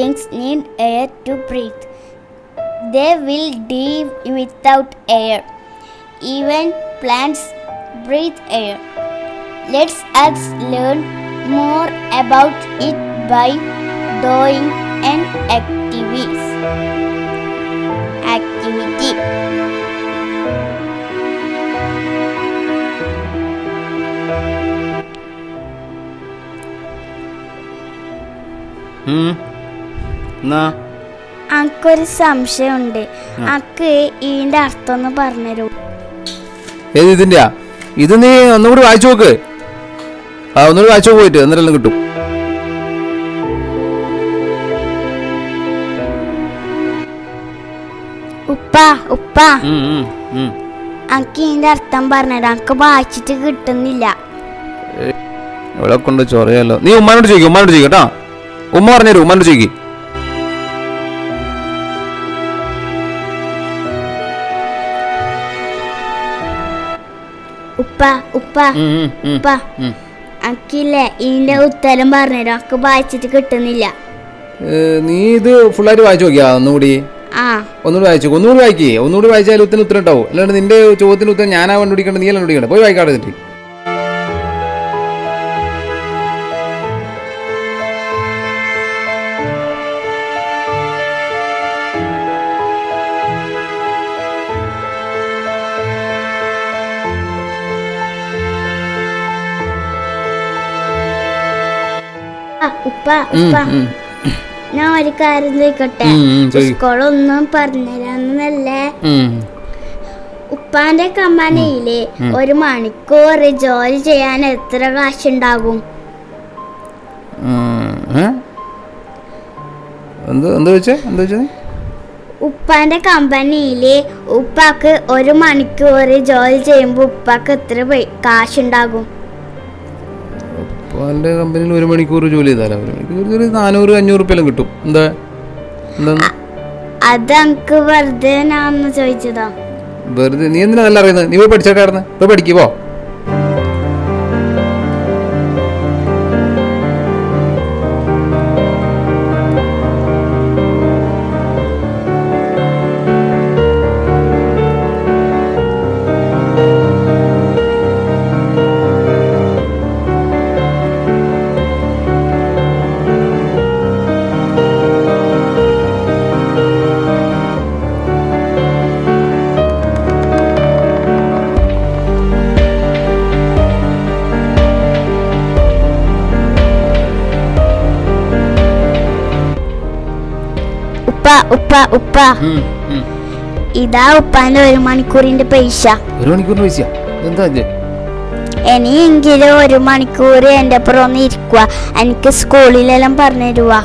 Things need air to breathe. They will die without air. Even plants breathe air. Let's us learn more about it by doing an activities. Activity. ഉം. എന്നാ അനക്കൊരു സംശയമുണ്ട്. അക്ക് ഇതിന്റെ അർത്ഥം ഒന്ന് പറഞ്ഞുതരൂ. ഏത് ഇതിന്റെയാ? ഇത് നീ ഒന്നുകൂടി വായിച്ചു നോക്ക്. ആ ഒന്നുകൂടി വായിച്ചു പോയിട്ട് എന്നിട്ടെല്ലാം കിട്ടും. ഉപ്പാ ഉപ്പാ. അനക്ക് ഇതിന്റെ അർത്ഥം പറഞ്ഞുതരാം. അനക്ക് വായിച്ചിട്ട് കിട്ടുന്നില്ല. ഇവിടെ കൊണ്ട് ചൊറയല്ലോ നീ ഉമ്മാനോട് ചോദിക്കും ഉമ്മാനോട് ചോദിക്കും കേട്ടോ. ഉമ്മ പറഞ്ഞു ഉമ്മാനോട് ചോദിക്കും. ഉപ്പ ഉപ്പ. ഉപ്പ. അക്കില്ലേ ഇതിന്റെ ഉത്തരം പറഞ്ഞുതരും അക്ക് വായിച്ചിട്ട് കിട്ടുന്നില്ല. നീ ഇത് ഫുള്ളായിട്ട് വായിച്ചു നോക്കിയാ? ഒന്നുകൂടി. ആ. ഒന്നുകൂടി വായിച്ചു ഒന്നുകൂടി വായിക്കേ. ഒന്നുകൂടി വായിച്ചാൽ ഉത്തരം ഉത്തരം ഉണ്ടാവും അല്ലാണ്ട് നിന്റെ ചോദ്യത്തിന് ഉത്തരം ഞാനാ കണ്ടുപിടിക്കേണ്ടത് നീ അല്ല കണ്ടുപിടിക്കണ്ട പോയി വായിക്കാതെ ഉപ്പ ഉപ്പ. ഞാൻ ഒരു കാര്യം ചോദിക്കട്ടെ. സ്കൂളൊന്നും പറഞ്ഞുതരാന്നല്ലേ ഉപ്പാന്റെ കമ്പനിയിൽ ഒരു മണിക്കൂർ ജോലി ചെയ്യാൻ എത്ര കാശ് ഉണ്ടാകും ഉപ്പാന്റെ കമ്പനിയിൽ ഉപ്പാക്ക് ഒരു മണിക്കൂർ ജോലി ചെയ്യുമ്പോ ഉപ്പാക്ക് എത്ര കാശ് കാശുണ്ടാകും? അപ്പോൾ എന്റെ കമ്പനിയിൽ ഒരു മണിക്കൂർ ജോലി ചെയ്താലും ഒരു മണിക്കൂർ ഒരു നാനൂറ് അഞ്ഞൂറ് റുപ്യെല്ലാം കിട്ടും. എന്താ? എന്താ? അത് എനിക്ക് വെറുതെ ചോദിച്ചതാ. വെറുതെ. നീ എന്തിനാ നല്ല അറിയുന്നത്? നീ പോയി പഠിച്ചേക്കായിരുന്നു പോയി പഠിക്കുവോ ഉപ്പ ഉപ്പ. ഇതാ ഉപ്പാന്റെ ഒരു മണിക്കൂറിന്റെ പൈസ. ഒരു മണിക്കൂറിന് പൈസ? എന്താ ഇനിയെങ്കിലും ഒരു മണിക്കൂർ എന്റെ അപ്പുറം ഒന്ന് ഇരിക്കുക എനിക്ക് സ്കൂളിലെല്ലാം പറഞ്ഞു തരുവാ